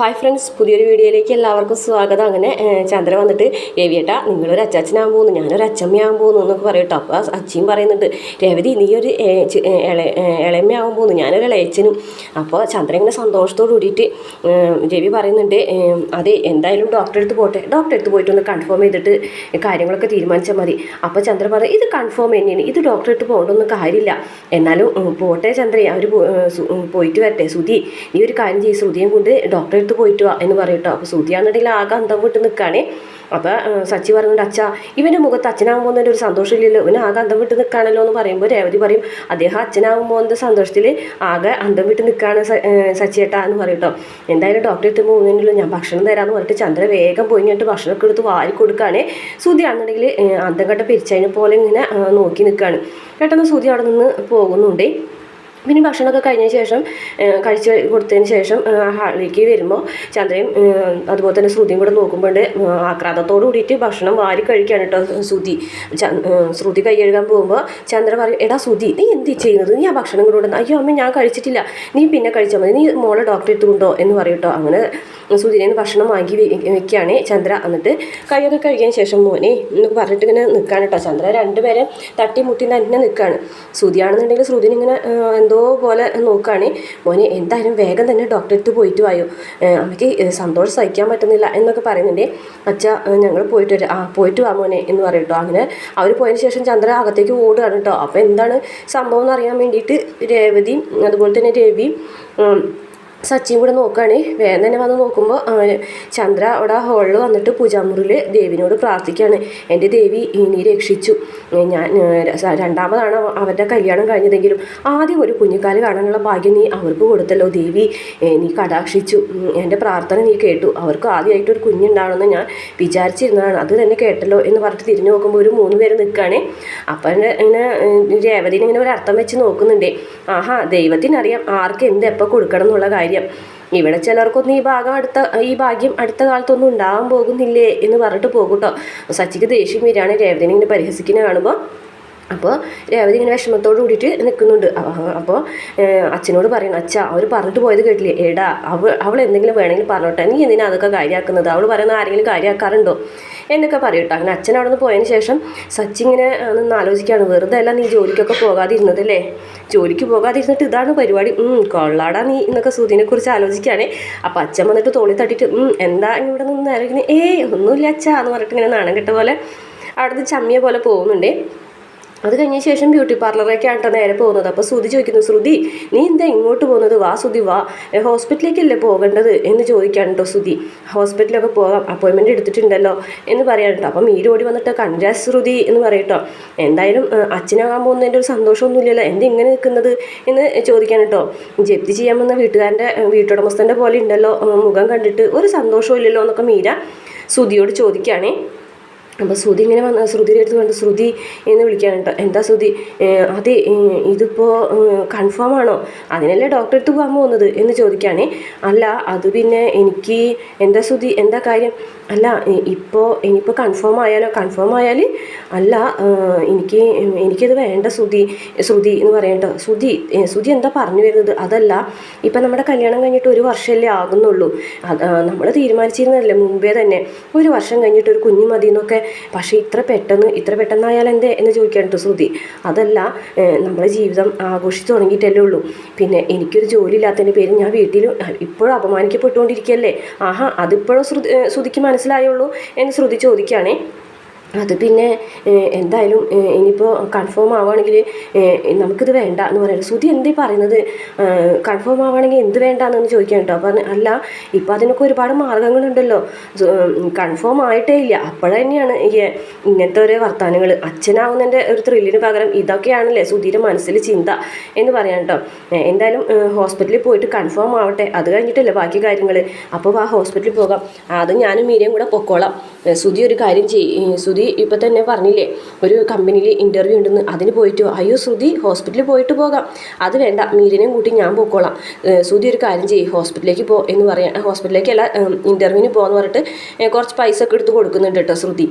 Hi friends പുതിയൊരു വീഡിയോയിലേക്ക് എല്ലാവർക്കും സ്വാഗതം. അങ്ങനെ ചന്ദ്ര വന്നിട്ട് രവിയേട്ടാ നിങ്ങളൊരു അച്ചാച്ചനാകാൻ പോകുന്നു. ഞാനൊരു അച്ചമ്മയാകാൻ പോകുന്നു എന്നൊക്കെ പറയട്ടോ അപ്പോൾ അച്ചിയും പറയുന്നുണ്ട് രവതി നീ ഒരു ഇളയമ്മയാകാൻ പോകുന്നു. ഞാനൊരു ഇളയച്ചനും. അപ്പോൾ ചന്ദ്ര ഇങ്ങനെ സന്തോഷത്തോട് കൂടിയിട്ട് രവി പറയുന്നുണ്ട് അതെ എന്തായാലും ഡോക്ടറെ അടുത്ത് പോട്ടെ. ഡോക്ടറെ അടുത്ത് പോയിട്ട് ഒന്ന് കൺഫേം ചെയ്തിട്ട് കാര്യങ്ങളൊക്കെ തീരുമാനിച്ചാൽ മതി. അപ്പോൾ ചന്ദ്ര പറയും ഇത് കൺഫേം തന്നെയാണ്. ഇത് ഡോക്ടറെ അടുത്ത് പോകേണ്ടൊന്നും കാര്യമില്ല. എന്നാലും പോട്ടെ ചന്ദ്രയെ അവർ പോയിട്ട് വരട്ടെ. സുധി നീ ഒരു കാര്യം ചെയ്യും. ശ്രുതിയും കൊണ്ട് ഡോക്ടറെ അടുത്ത് പോയിട്ട് വാ എന്ന് പറയും കേട്ടോ അപ്പോൾ ശ്രുതിയാണെന്നുണ്ടെങ്കിൽ ആകെ അന്തം വിട്ട് നിൽക്കുകയാണേ അപ്പോൾ സച്ചി പറഞ്ഞിട്ട് അച്ഛാ ഇവന്റെ മുഖത്ത് അച്ഛനാകുമ്പോൾ പോകുന്നതിന്റെ ഒരു സന്തോഷമില്ലല്ലോ. ഇവന് ആകെ അന്തം വിട്ട് നിൽക്കുകയാണല്ലോ എന്ന് പറയുമ്പോൾ രേവതി പറയും അദ്ദേഹം അച്ഛനാകുമ്പോൾ പോകുന്ന സന്തോഷത്തിൽ ആകെ അന്തം വിട്ട് നിൽക്കുകയാണ് സച്ചിയേട്ടാ എന്ന് പറയും എന്തായാലും ഡോക്ടർ അടുത്ത് പോകുന്നതിനുള്ള ഞാൻ ഭക്ഷണം തരാമെന്ന് പറഞ്ഞിട്ട് ചന്ദ്ര വേഗം പോയി കഴിഞ്ഞിട്ട് ഭക്ഷണമൊക്കെ എടുത്ത് വാരി കൊടുക്കുകയാണ് സുതിയാണെന്നുണ്ടെങ്കിൽ അന്തം കട്ട പിരിച്ചതിനെ പോലെ ഇങ്ങനെ നോക്കി നിൽക്കുകയാണ് പെട്ടെന്ന് സുതി അവിടെ നിന്ന് പോകുന്നുണ്ടേ. പിന്നെ ഭക്ഷണമൊക്കെ കഴിഞ്ഞ ശേഷം കഴിച്ച് കൊടുത്തതിന് ശേഷം ഹാളിലേക്ക് വരുമ്പോൾ ചന്ദ്രയും അതുപോലെ തന്നെ ശ്രുതിയും കൂടെ നോക്കുമ്പോൾ ആക്രാന്തത്തോട് കൂടിയിട്ട് ഭക്ഷണം വാരി കഴിക്കുകയാണ് കേട്ടോ ശ്രുതി. ശ്രുതി കൈ കഴുകാൻ പോകുമ്പോൾ ചന്ദ്ര പറയും എടാ ശ്രുതി നീ എന്ത് ചെയ്യുന്നത്? നീ ആ ഭക്ഷണം കൂടെ കൊടുക്കുന്നത് അയ്യോ അമ്മ ഞാൻ കഴിച്ചിട്ടില്ല. നീ പിന്നെ കഴിച്ചാൽ മതി. നീ മോളെ ഡോക്ടറെ എടുത്തുകൊണ്ടോ? എന്ന് പറയും കേട്ടോ അങ്ങനെ ശ്രുതിനെ ഭക്ഷണം വാങ്ങി വെക്കുകയാണ് ചന്ദ്ര. എന്നിട്ട് കൈയൊക്കെ കഴുകിയതിന് ശേഷം മോനെ എന്നൊക്കെ പറഞ്ഞിട്ട് ഇങ്ങനെ നിൽക്കുകയാണ് കേട്ടോ ചന്ദ്ര രണ്ടുപേരെ തട്ടി മുട്ടി തന്നെ നിൽക്കുകയാണ് ശ്രുതിയാണെന്നുണ്ടെങ്കിൽ ശ്രുതിന് ഇങ്ങനെ ആ, എന്തോ പോലെ നോക്കുകയാണ് മോനെ എന്തായാലും വേഗം തന്നെ ഡോക്ടറെ അടുത്ത് പോയിട്ട് വായോ. അമ്മയ്ക്ക് സന്തോഷം സഹിക്കാൻ പറ്റുന്നില്ല എന്നൊക്കെ പറയുന്നുണ്ട്. അച്ഛ ഞങ്ങൾ പോയിട്ട് വരാം. ആ പോയിട്ട് വാ മോനെ എന്ന് പറയും കേട്ടോ. അങ്ങനെ അവർ പോയതിന് ശേഷം ചന്ദ്ര അകത്തേക്ക് ഓടുകയാണ് കേട്ടോ. അപ്പോൾ എന്താണ് സംഭവം എന്ന് അറിയാൻ വേണ്ടിയിട്ട് രേവതി അതുപോലെ തന്നെ രവി ഉം, ഇവിടെ നോക്കുകയാണ്. വേഗം തന്നെ വന്ന് നോക്കുമ്പോൾ ചന്ദ്ര അവിടെ ഹോളിൽ വന്നിട്ട് പൂജാമുറിയിൽ ദേവിനോട് പ്രാർത്ഥിക്കുകയാണ്. എന്റെ ദേവി ഇനി രക്ഷിച്ചു. ഞാൻ രണ്ടാമതാണ് അവരുടെ കല്യാണം കഴിഞ്ഞതെങ്കിലും ആദ്യം ഒരു കുഞ്ഞിക്കാൽ കാണാനുള്ള ഭാഗ്യം നീ അവർക്ക് കൊടുത്തല്ലോ ദേവി. നീ കടാക്ഷിച്ചു. എന്റെ പ്രാർത്ഥന നീ കേട്ടു. അവർക്ക് ആദ്യമായിട്ട് ഒരു കുഞ്ഞുണ്ടാവണമെന്ന് ഞാൻ വിചാരിച്ചിരുന്നതാണ്. അത് തന്നെ കേട്ടല്ലോ എന്ന് പറഞ്ഞിട്ട് തിരിഞ്ഞു നോക്കുമ്പോൾ ഒരു മൂന്ന് പേര് നിൽക്കുകയാണ്. അപ്പം ഇങ്ങനെ രേവതിനെ ഇങ്ങനെ ഒരു അർത്ഥം വെച്ച് നോക്കുന്നുണ്ടേ. ആഹാ ദൈവത്തിനറിയാം ആർക്ക് എന്ത് എപ്പോൾ കൊടുക്കണം എന്നുള്ള കാര്യം. ഇവിടെ ചിലർക്കൊന്നും ഈ ഭാഗം അടുത്ത ഈ ഭാഗ്യം അടുത്ത കാലത്തൊന്നും ഉണ്ടാവാൻ പോകുന്നില്ലേ എന്ന് പറഞ്ഞിട്ട് പോകും കേട്ടോ സച്ചിക്ക് ദേഷ്യം വരികയാണ് രേവതിനെ ഇങ്ങനെ പരിഹസിക്കുന്ന കാണുമ്പോൾ അപ്പോൾ രേവതി ഇങ്ങനെ വിഷമത്തോട് കൂടിയിട്ട് നിൽക്കുന്നുണ്ട്. അപ്പോൾ അച്ഛനോട് പറയുന്നു അച്ഛ അവർ പറഞ്ഞിട്ട് പോയത് കേട്ടില്ലേ? എടാ അവൾ അവൾ എന്തെങ്കിലും വേണമെങ്കിൽ പറഞ്ഞോട്ടെ. നീ എന്തിനാ അതൊക്കെ കാര്യമാക്കുന്നത്? അവൾ പറയുന്ന ആരെങ്കിലും കാര്യമാക്കാറുണ്ടോ? എന്നൊക്കെ പറയട്ടോ അങ്ങനെ അച്ഛൻ അവിടെ നിന്ന് പോയതിന് ശേഷം സച്ചി ഇങ്ങനെ നിന്ന് ആലോചിക്കുകയാണ്. വെറുതെ അല്ല നീ ജോലിക്കൊക്കെ പോകാതിരുന്നതല്ലേ? ജോലിക്ക് പോകാതിരുന്നിട്ട് ഇതാണ് പരിപാടി. കൊള്ളാടാ നീ എന്നൊക്കെ സുധീനെ കുറിച്ച് ആലോചിക്കുകയാണ്. അപ്പോൾ അച്ഛൻ വന്നിട്ട് തോളി തട്ടിയിട്ട് എന്താ ഇവിടെ നിന്ന് ആലോചിക്കുന്നത് ഏയ് ഒന്നുമില്ല അച്ഛാ എന്ന് പറഞ്ഞിട്ട് ഇങ്ങനെ നാണം കെട്ട പോലെ അവിടുന്ന് ചമ്മിയ പോലെ പോകുന്നുണ്ടേ. അത് കഴിഞ്ഞ ശേഷം ബ്യൂട്ടി പാർലറിലേക്കാണ് കേട്ടോ നേരെ പോകുന്നത്. അപ്പോൾ ശ്രുതി ചോദിക്കുന്നു ശ്രുതി നീ എന്താ ഇങ്ങോട്ട് പോകുന്നത്? വാ ശ്രുതി വാ. ഹോസ്പിറ്റലിലേക്കല്ലേ പോകേണ്ടത്? എന്ന് ചോദിക്കാൻ കേട്ടോ ശ്രുതി. ഹോസ്പിറ്റലൊക്കെ പോകാം. അപ്പോയിൻമെന്റ് എടുത്തിട്ടുണ്ടല്ലോ എന്ന് പറയാൻ കേട്ടോ അപ്പം ഈരോടി വന്നിട്ട് കണ്ടാ ശ്രുതി എന്ന് പറയട്ടോ എന്തായാലും അച്ഛനാകാൻ പോകുന്നതിന്റെ ഒരു സന്തോഷമൊന്നുമില്ലല്ലോ. എന്താ ഇങ്ങനെ നിൽക്കുന്നത്? എന്ന് ചോദിക്കാൻ കേട്ടോ ജപ്തി ചെയ്യാൻ വന്ന വീട്ടുകാരന്റെ വീട്ടുടമസ്ഥന്റെ പോലെ ഉണ്ടല്ലോ. മുഖം കണ്ടിട്ട് ഒരു സന്തോഷമില്ലല്ലോ എന്നൊക്കെ മീര ശ്രുതിയോട് ചോദിക്കുകയാണേ അപ്പോൾ ശ്രുതി ഇങ്ങനെ വന്ന് ശ്രുതിയുടെ അടുത്ത് വേണ്ട ശ്രുതി എന്ന് വിളിക്കാൻ കേട്ടോ. എന്താ ശ്രുതി? അതെ ഇതിപ്പോൾ കൺഫേം ആണോ? അതിനല്ലേ ഡോക്ടറെ അടുത്ത് പോകാൻ പോകുന്നത് എന്ന് ചോദിക്കുകയാണേ. അല്ല അത് പിന്നെ എനിക്ക് എന്താ ശ്രുതി? എന്താ കാര്യം? അല്ല ഇപ്പോൾ ഇനിയിപ്പോൾ കൺഫേം ആയാലോ? കൺഫേം ആയാൽ അല്ല എനിക്ക് എനിക്കത് വേണ്ട ശ്രുതി ശ്രുതി എന്ന് പറയാം കേട്ടോ. ശ്രുതി ശ്രുതി എന്താ പറഞ്ഞു വരുന്നത്? അതല്ല ഇപ്പം നമ്മുടെ കല്യാണം കഴിഞ്ഞിട്ട് ഒരു വർഷമല്ലേ ആകുന്നുള്ളൂ. നമ്മൾ തീരുമാനിച്ചിരുന്നതല്ലേ മുമ്പേ തന്നെ. ഒരു വർഷം കഴിഞ്ഞിട്ട് ഒരു കുഞ്ഞു മതി എന്നൊക്കെ പക്ഷേ ഇത്ര പെട്ടെന്ന് ഇത്ര പെട്ടെന്നായാൽ എന്ത് എന്ന് ചോദിക്കാൻ കേട്ടോ ശ്രുതി. അതല്ല നമ്മളെ ജീവിതം ആഘോഷിച്ച് തുടങ്ങിയിട്ടല്ലേ ഉള്ളൂ. പിന്നെ എനിക്കൊരു ജോലി ഇല്ലാത്തതിന്റെ പേര് ഞാൻ വീട്ടിൽ ഇപ്പോഴും അപമാനിക്കപ്പെട്ടുകൊണ്ടിരിക്കുകയല്ലേ? ആഹാ അതിപ്പോഴും ശ്രുതി ശ്രുതിക്ക് മനസ്സിലായുള്ളൂ എന്ന് ശ്രുതി ചോദിക്കുകയാണേ. അത് പിന്നെ എന്തായാലും ഇനിയിപ്പോൾ കൺഫേം ആവുകയാണെങ്കിൽ നമുക്കിത് വേണ്ട എന്ന് പറയുന്നത് ശ്രുതി എന്തേ പറയുന്നത്? കൺഫേം ആവുകയാണെങ്കിൽ എന്ത് വേണ്ട എന്ന് ചോദിക്കാൻ കേട്ടോ അപ്പം അല്ല ഇപ്പോൾ അതിനൊക്കെ ഒരുപാട് മാർഗങ്ങളുണ്ടല്ലോ. കൺഫേം ആയിട്ടേ ഇല്ല. അപ്പോഴന്നെയാണ് ഈ ഇങ്ങനത്തെ ഒരു വർത്തമാനങ്ങൾ അച്ഛനാവുന്നതിന്റെ ഒരു ത്രില്ലിന് പകരം ഇതൊക്കെയാണല്ലേ സുധീരെ മനസ്സിൽ ചിന്ത എന്ന് പറയാം കേട്ടോ എന്തായാലും ഹോസ്പിറ്റലിൽ പോയിട്ട് കൺഫേം ആവട്ടെ. അത് കഴിഞ്ഞിട്ടല്ലേ ബാക്കി കാര്യങ്ങൾ അപ്പോൾ ആ ഹോസ്പിറ്റലിൽ പോകാം. അത് ഞാനും മീരയും കൂടെ പൊക്കോളാം. സുധി ഒരു കാര്യം ചെയ്യും സുധി ഇപ്പം തന്നെ പറഞ്ഞില്ലേ ഒരു കമ്പനിയിൽ ഇന്റർവ്യൂ ഉണ്ടെന്ന്. അതിന് പോയിട്ട്. അയ്യോ ശ്രുതി ഹോസ്പിറ്റലിൽ പോയിട്ട് പോകാം. അത് വേണ്ട മീരനെയും കൂട്ടി ഞാൻ പോയിക്കോളാം ശ്രുതി ഒരു കാര്യം ചെയ്യും ഹോസ്പിറ്റലിലേക്ക് പോ എന്ന് പറയാം. ഹോസ്പിറ്റലിലേക്കല്ല ഇന്റർവ്യൂവിന് പോകാന്ന് പറഞ്ഞിട്ട് കുറച്ച് പൈസ ഒക്കെ എടുത്ത് കൊടുക്കുന്നുണ്ട് കേട്ടോ ശ്രുതി.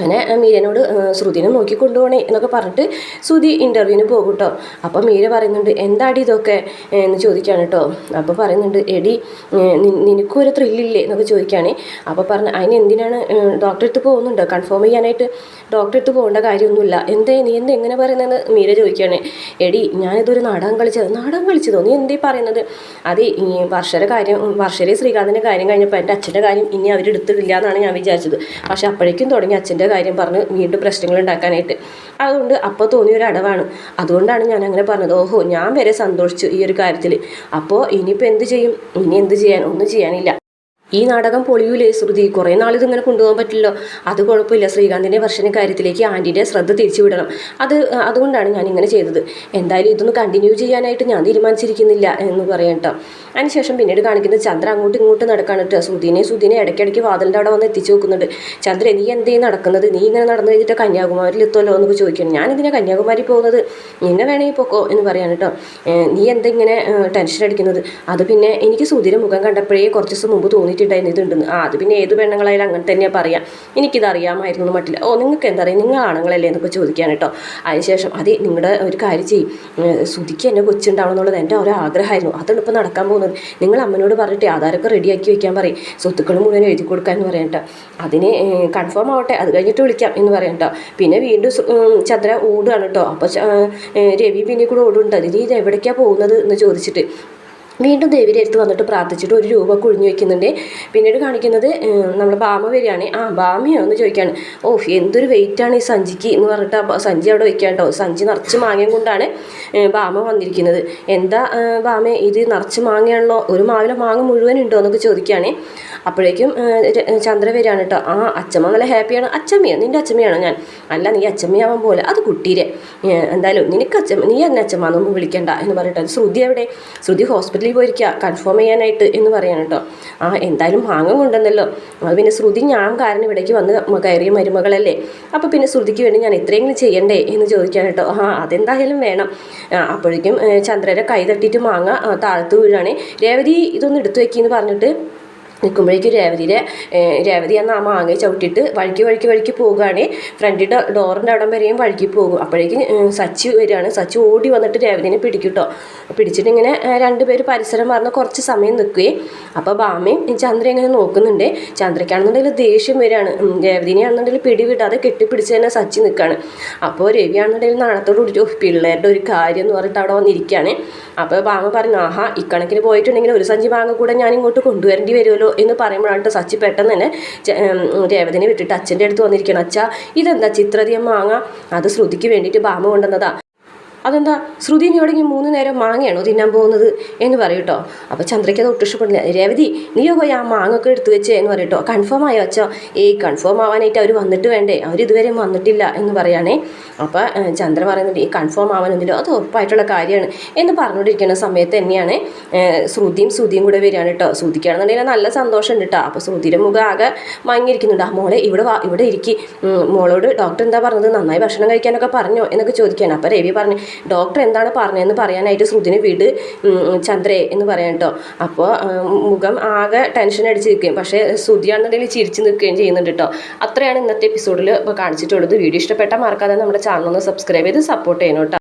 അങ്ങനെ മീരനോട് ശ്രുതിനെ നോക്കി കൊണ്ടുപോകണേ എന്നൊക്കെ പറഞ്ഞിട്ട് ശ്രുതി ഇന്റർവ്യൂവിന് പോകും കേട്ടോ അപ്പോൾ മീര പറയുന്നുണ്ട് എന്താടി ഇതൊക്കെ? എന്ന് ചോദിക്കുകയാണ് കേട്ടോ അപ്പോൾ പറയുന്നുണ്ട് എടി നിനക്കൊരു ത്രില്ലില്ലേ എന്നൊക്കെ ചോദിക്കുകയാണ് അപ്പോൾ പറഞ്ഞ് അതിന് എന്തിനാണ് ഡോക്ടറെ പോകുന്നുണ്ടോ? കൺഫേം ചെയ്യാനായിട്ട് ഡോക്ടറെ അടുത്ത് പോകേണ്ട കാര്യമൊന്നുമില്ല. എന്തേ നീ എന്താ എങ്ങനെ പറയുന്നതെന്ന്? മീര ചോദിക്കുകയാണ് എടി ഞാനിതൊരു നാടകം കളിച്ചത്. നാടകം കളിച്ചതോ? നീ എന്തേ പറയുന്നത്? അത് ഈ വർഷയുടെ കാര്യം വർഷരെ ശ്രീകാന്തിന്റെ കാര്യം കഴിഞ്ഞപ്പോൾ എന്റെ അച്ഛന്റെ കാര്യം ഇനി അവരെടുത്തിട്ടില്ല എന്നാണ് ഞാൻ വിചാരിച്ചത്. പക്ഷേ അപ്പോഴേക്കും തുടങ്ങി അച്ഛന്റെ കാര്യം പറഞ്ഞ് വീണ്ടും പ്രശ്നങ്ങൾ ഉണ്ടാക്കാനായിട്ട്. അതുകൊണ്ട് അപ്പോൾ തോന്നിയ ഒരു അടവാണ്. അതുകൊണ്ടാണ് ഞാൻ അങ്ങനെ പറഞ്ഞത്. ഓഹോ ഞാൻ വരെ സന്തോഷിച്ചു ഈ ഒരു കാര്യത്തിൽ അപ്പോൾ ഇനിയിപ്പോൾ എന്ത് ചെയ്യും? ഇനി എന്ത് ചെയ്യാൻ? ഒന്നും ചെയ്യാനില്ല. ഈ നാടകം പൊളിയൂലേ ശ്രുതി? കുറേ നാൾ ഇതിങ്ങനെ കൊണ്ടുപോകാൻ പറ്റില്ലല്ലോ. അത് കുഴപ്പമില്ല. ശ്രീകാന്തിന്റെ വർഷന കാര്യത്തിലേക്ക് ആന്റിന്റെ ശ്രദ്ധ തിരിച്ചു വിടണം അത് അതുകൊണ്ടാണ് ഞാൻ ഇങ്ങനെ ചെയ്തത്. എന്തായാലും ഇതൊന്ന് കണ്ടിന്യൂ ചെയ്യാനായിട്ട് ഞാൻ തീരുമാനിച്ചിരിക്കുന്നില്ല എന്ന് പറയാം കേട്ടോ അതിനുശേഷം പിന്നീട് കാണിക്കുന്ന ചന്ദ്ര അങ്ങോട്ടും ഇങ്ങോട്ടും നടക്കാണ് കേട്ടോ ശ്രുതിനെ ശ്രുതിനെ ഇടയ്ക്കിടയ്ക്ക് വാതിലിന്റെ അവിടെ വന്ന് എത്തിച്ചു നോക്കുന്നുണ്ട് ചന്ദ്ര നീ എന്തേ നടക്കുന്നത്? നീ ഇങ്ങനെ നടന്നു കഴിഞ്ഞിട്ട് കന്യാകുമാരിയിൽ എത്തുമല്ലോ എന്നൊക്കെ ചോദിക്കണം ഞാൻ ഇതിനെ കന്യാകുമാരി പോകുന്നത് നിന്നെ വേണമെങ്കിൽ പോക്കോ? എന്ന് പറയാൻ കേട്ടോ നീ എന്തെങ്ങനെ ടെൻഷൻ അടിക്കുന്നത്? അത് പിന്നെ എനിക്ക് സുതിര മുഖം കണ്ടപ്പോഴേ കുറച്ച് ദിവസം മുമ്പ് തോന്നി പറ്റിയിട്ടുണ്ടായിരുന്നു ഇതുണ്ടെന്ന്. ആ അത് പിന്നെ ഏത് പെണ്ണുങ്ങളായാലും അങ്ങനെ തന്നെയാണ് പറയാം. എനിക്കിത് അറിയാമായിരുന്നു മട്ടില്ല ഓ നിങ്ങൾക്ക് എന്താ പറയുക നിങ്ങൾ ആണുങ്ങളല്ലേ എന്നൊക്കെ ചോദിക്കാൻ കേട്ടോ അതിനുശേഷം അത് നിങ്ങളുടെ ഒരു കാര്യം ചെയ്യും. സുതിക്ക് എന്നെ കൊച്ചുണ്ടാവണം എന്നുള്ളത് എന്റെ ഒരു ആഗ്രഹമായിരുന്നു. അതാണ് ഇപ്പോൾ നടക്കാൻ പോകുന്നത്. നിങ്ങൾ അമ്മനോട് പറഞ്ഞിട്ട് ആധാരമൊക്കെ റെഡിയാക്കി വെക്കാൻ പറയും. സ്വത്തുക്കൾ മുഴുവൻ എഴുതി കൊടുക്കാൻ എന്ന് പറയാം കേട്ടോ അതിന് കൺഫേം ആവട്ടെ. അത് കഴിഞ്ഞിട്ട് വിളിക്കാം എന്ന് പറയാം കേട്ടോ പിന്നെ വീണ്ടും ചന്ദ്ര ഓടുകയാണ് കേട്ടോ അപ്പോൾ രവി പിന്നെ കൂടെ ഓടുന്നുണ്ട്. അതിന് ഇത് എവിടേക്കാണ് പോകുന്നത്? എന്ന് ചോദിച്ചിട്ട് വീണ്ടും ദേവിയുടെ അടുത്ത് വന്നിട്ട് പ്രാർത്ഥിച്ചിട്ട് ഒരു രൂപ കുഴിഞ്ഞു വെക്കുന്നുണ്ട്. പിന്നീട് കാണിക്കുന്നത് നമ്മൾ ബാമ വരികയാണ്. ആ ബാമയോ എന്ന് ചോദിക്കുകയാണ്. ഓ എന്തൊരു വെയിറ്റാണ് ഈ സഞ്ചിക്ക് എന്ന് പറഞ്ഞിട്ട് സഞ്ചി അവിടെ വെക്കാട്ടോ കേട്ടോ. സഞ്ചി നിറച്ച് മാങ്ങയും കൊണ്ടാണ് ബാമ വന്നിരിക്കുന്നത്. എന്താ ബാമ ഇത് നിറച്ച് മാങ്ങയാണല്ലോ? ഒരു മാവിലെ മാങ്ങ മുഴുവൻ ഉണ്ടോ എന്നൊക്കെ ചോദിക്കുകയാണ്. അപ്പോഴേക്കും ചന്ദ്ര വരികയാണ് കേട്ടോ. ആ അച്ഛമ്മ നല്ല ഹാപ്പിയാണ്. അച്ഛമ്മയോ നിന്റെ അച്ഛമ്മയാണോ ഞാൻ? അല്ല നീ അച്ഛമ്മയാവാൻ പോലെ. അത് കുട്ടീരെ. എന്തായാലും നിനക്ക് അച്ഛമ്മ നീ എന്നെ അച്ഛമ്മ എന്നൊന്നും വിളിക്കണ്ട എന്ന് പറഞ്ഞിട്ട്. ശ്രുതി എവിടെ? ശ്രുതി ഹോസ്പിറ്റലിൽ പോയിരിക്കുക കൺഫേം ചെയ്യാനായിട്ട് എന്ന് പറയാണ് കേട്ടോ. ആ എന്തായാലും മാങ്ങ കൊണ്ടെന്നല്ലോ അത് പിന്നെ ശ്രുതി ഞാൻ കാരണം ഇവിടേക്ക് വന്ന് കയറിയ മരുമകളല്ലേ. അപ്പോൾ പിന്നെ ശ്രുതിക്ക് വേണ്ടി ഞാൻ ഇത്രയെങ്കിലും ചെയ്യണ്ടേ എന്ന് ചോദിക്കാൻ കേട്ടോ. ആ അതെന്തായാലും വേണം. അപ്പോഴേക്കും ചന്ദ്രയുടെ കൈ തട്ടിയിട്ട് മാങ്ങ താഴ്ത്തു വീഴാണ്. രേവതി ഇതൊന്ന് എടുത്തു വെക്കിന്ന് പറഞ്ഞിട്ട് നിൽക്കുമ്പോഴേക്കും രേവതിയിലെ രേവതി എന്ന ആ മാങ്ങ ചവിട്ടിയിട്ട് വഴിക്ക് വഴിക്ക് വഴിക്ക് പോവുകയാണ് ഫ്രണ്ടിന്റെ ഡോറിന്റെ അവിടം വരെയും വഴിക്ക് പോകും. അപ്പോഴേക്കും സച്ചി വരികയാണ്. സച്ചി ഓടി വന്നിട്ട് രേവതിനെ പിടിക്കിട്ടോ. കേട്ടോ പിടിച്ചിട്ട് ഇങ്ങനെ രണ്ടുപേര് പരിസരം മറന്ന് കുറച്ച് സമയം നിൽക്കുകയും അപ്പോൾ ബാമയും ചന്ദ്ര ഇങ്ങനെ നോക്കുന്നുണ്ട്. ചന്ദ്രയ്ക്കാണെന്നുണ്ടെങ്കിൽ ദേഷ്യം വരികയാണ്. രേവതിനെയാണെന്നുണ്ടെങ്കിൽ പിടിവിടാതെ കെട്ടിപ്പിടിച്ച് തന്നെ സച്ചി നിൽക്കുകയാണ്. അപ്പോൾ രവിയാണെന്നുണ്ടെങ്കിൽ നാണത്തോട് കൂടി പിള്ളേരുടെ ഒരു കാര്യം എന്ന് പറഞ്ഞിട്ട് അവിടെ വന്നിരിക്കുകയാണ്. അപ്പോൾ ബാമ പറഞ്ഞു ആഹാ ഇക്കണക്കിന് പോയിട്ടുണ്ടെങ്കിൽ ഒരു സഞ്ചി മാങ്ങ കൂടെ ഞാൻ ഇങ്ങോട്ട് കൊണ്ടുവരേണ്ടി വരുമല്ലോ. എന്ന് പറയുമ്പോഴാണ് സച്ചി പെട്ടെന്ന് തന്നെ രേവതിനെ വിട്ടിട്ട് അച്ഛന്റെ അടുത്ത് വന്നിരിക്കണം അച്ഛാ ഇതെന്താ ചിത്രതിയം മാങ്ങ? അത് ശ്രുതിക്ക് വേണ്ടിയിട്ട് ബാമ കൊണ്ടുവന്നതാ. അതെന്താ? ശ്രുതി നീ ഇവിടെ മൂന്ന് നേരം മാങ്ങയാണോ തിന്നാൻ പോകുന്നത്? എന്ന് പറയും കേട്ടോ. അപ്പോൾ ചന്ദ്രയ്ക്ക് അത് ഒട്ടും ഇഷ്ടപ്പെടില്ല രേവതി നീയോ പോയി ആ മാങ്ങൊക്കെ എടുത്തു വെച്ചേ എന്ന് പറയും കേട്ടോ. കൺഫേം ആയോ അച്ഛോ? ഏയ് കൺഫേം ആവാനായിട്ട് അവർ വന്നിട്ട് വേണ്ടേ? അവർ ഇതുവരെ വന്നിട്ടില്ല എന്ന് പറയുകയാണേ അപ്പോൾ ചന്ദ്ര പറയുന്നുണ്ട് ഈ കൺഫേം ആവാനൊന്നുമില്ല. അത് ഉറപ്പായിട്ടുള്ള കാര്യമാണ്. എന്ന് പറഞ്ഞുകൊണ്ടിരിക്കുന്ന സമയത്ത് തന്നെയാണ് ശ്രുതിയും ശ്രുതിയും കൂടെ വരികയാണ് കേട്ടോ. ശ്രുതിക്കുകയാണെന്നുണ്ടെങ്കിൽ നല്ല സന്തോഷമുണ്ട് കേട്ടോ അപ്പോൾ ശ്രുതിയുടെ മുഖം ആകെ മങ്ങിയിരിക്കുന്നുണ്ട്. ആ മോളെ ഇവിടെ ഇവിടെ ഇരിക്കി. മോളോട് ഡോക്ടർ എന്താ പറഞ്ഞത്? നന്നായി ഭക്ഷണം കഴിക്കാനൊക്കെ പറഞ്ഞോ? എന്നൊക്കെ ചോദിക്കുകയാണ്. അപ്പോൾ രവി പറഞ്ഞു ഡോക്ടർ എന്താണ് പറഞ്ഞതെന്ന് പറയാനായിട്ട് ശ്രുതിന് വിട് ചന്ദ്രേ എന്ന് പറയാം കേട്ടോ അപ്പോൾ മുഖം ആകെ ടെൻഷൻ അടിച്ചിരിക്കുകയും പക്ഷേ ശ്രുതിയാണെന്നുണ്ടെങ്കിൽ ചിരിച്ചു നിൽക്കുകയും ചെയ്യുന്നുണ്ട് കേട്ടോ അത്രയാണ് ഇന്നത്തെ എപ്പിസോഡിൽ കാണിച്ചിട്ടുള്ളത്. വീഡിയോ ഇഷ്ടപ്പെട്ടാൽ മറക്കാതെ നമ്മുടെ ചാനൽ ഒന്ന് സബ്സ്ക്രൈബ് ചെയ്ത് സപ്പോർട്ട് ചെയ്യണം കേട്ടോ